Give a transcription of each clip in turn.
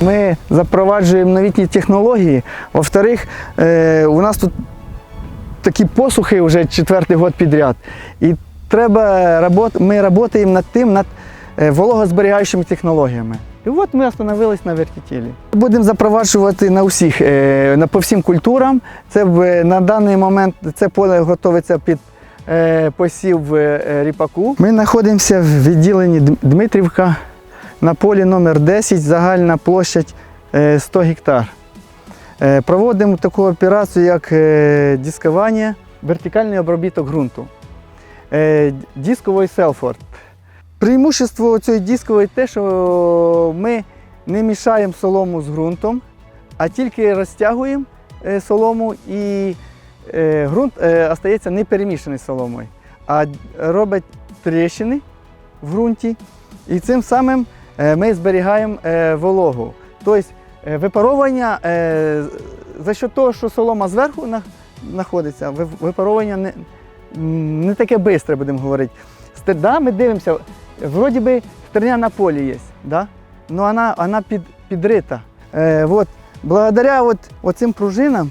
Ми запроваджуємо новітні технології. Во-вторых, е, у нас тут такі посухи вже четвертий год підряд. І треба ми працюємо над тим, над е, вологозберігаючими технологіями. І от ми остановились на вертітілі. Будемо запроваджувати на всіх, е, на, по всім культурам. Це на даний момент це поле готується під посів ріпаку. Ми знаходимося в відділенні Дмитрівка на полі номер 10, загальна площадь е, 100 гектар. Е, Проводимо таку операцію, як е, дискування, вертикальний обробіток ґрунту. Е, Дисковий селфорд. Преимущество цієї дискової те, що ми не мішаємо солому з ґрунтом, а тільки розтягуємо е, солому і е, ґрунт е, остається не перемішаний соломою, а робить тріщини в ґрунті. І цим самим е, ми зберігаємо е, вологу. Тобто е, випаровування е, за що того, що солома зверху знаходиться, ви- випаровування не, не таке швидке, будемо говорити. Да, ми дивимося, вроді би стерня на полі є, да? але вона, вона під, підрита. Е, от, благодаря от, оцим пружинам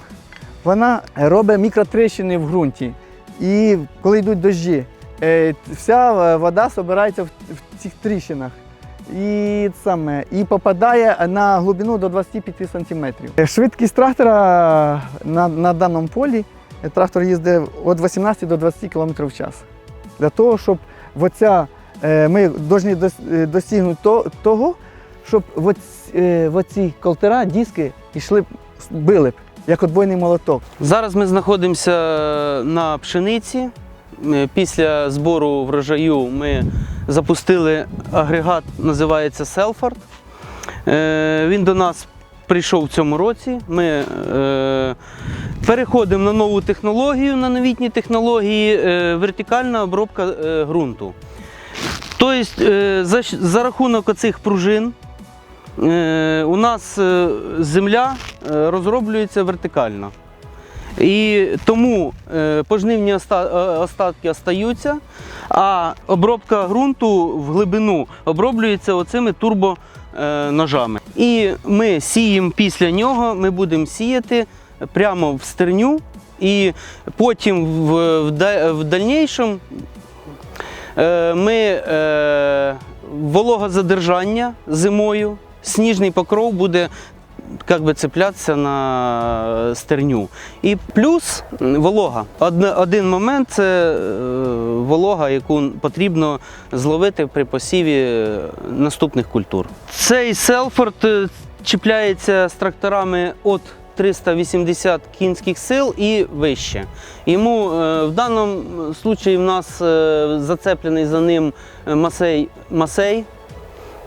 вона робить мікротріщини в ґрунті. І коли йдуть дощі, е, вся е, вода збирається в, в цих тріщинах. І, саме, і попадає на глибину до 25 см. Швидкість трактора на, на даному полі е, трактор їздить від 18 до 20 км в час. Для того, щоб оця, е, ми повинні е, досягнути того, щоб оці, колтера, диски йшли, били б, як отбойний молоток. Зараз ми знаходимося на пшениці. Е, Після збору врожаю ми запустили агрегат, називається Селфорд. Е, Він до нас прийшов в цьому році. Ми е, переходимо на нову технологію, на новітні технології, вертикальна обробка ґрунту. Тобто, за, рахунок оцих пружин у нас земля розроблюється вертикально. І тому е, пожнивні е, остатки остаються, а обробка ґрунту в глибину оброблюється оцими турбоножами. І ми сіємо після нього, ми будемо сіяти прямо в стерню, і потім в, в, в дальнішому е, ми е, вологозадержання зимою, сніжний покров буде як би цеплятися на стерню. І плюс волога. Один момент це е, волога, яку потрібно зловити при посіві е, наступних культур. Цей селфорд е, чіпляється з тракторами від 380 кінських сил і вище. Йому е, в даному случаї в нас е, зацеплений за ним е, масей, масей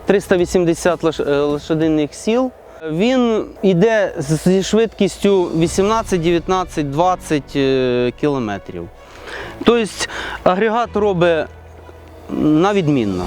380 е, лошадиних сіл. Він йде зі швидкістю 18, 19, 20 е, кілометрів. Тобто агрегат робить на відмінно.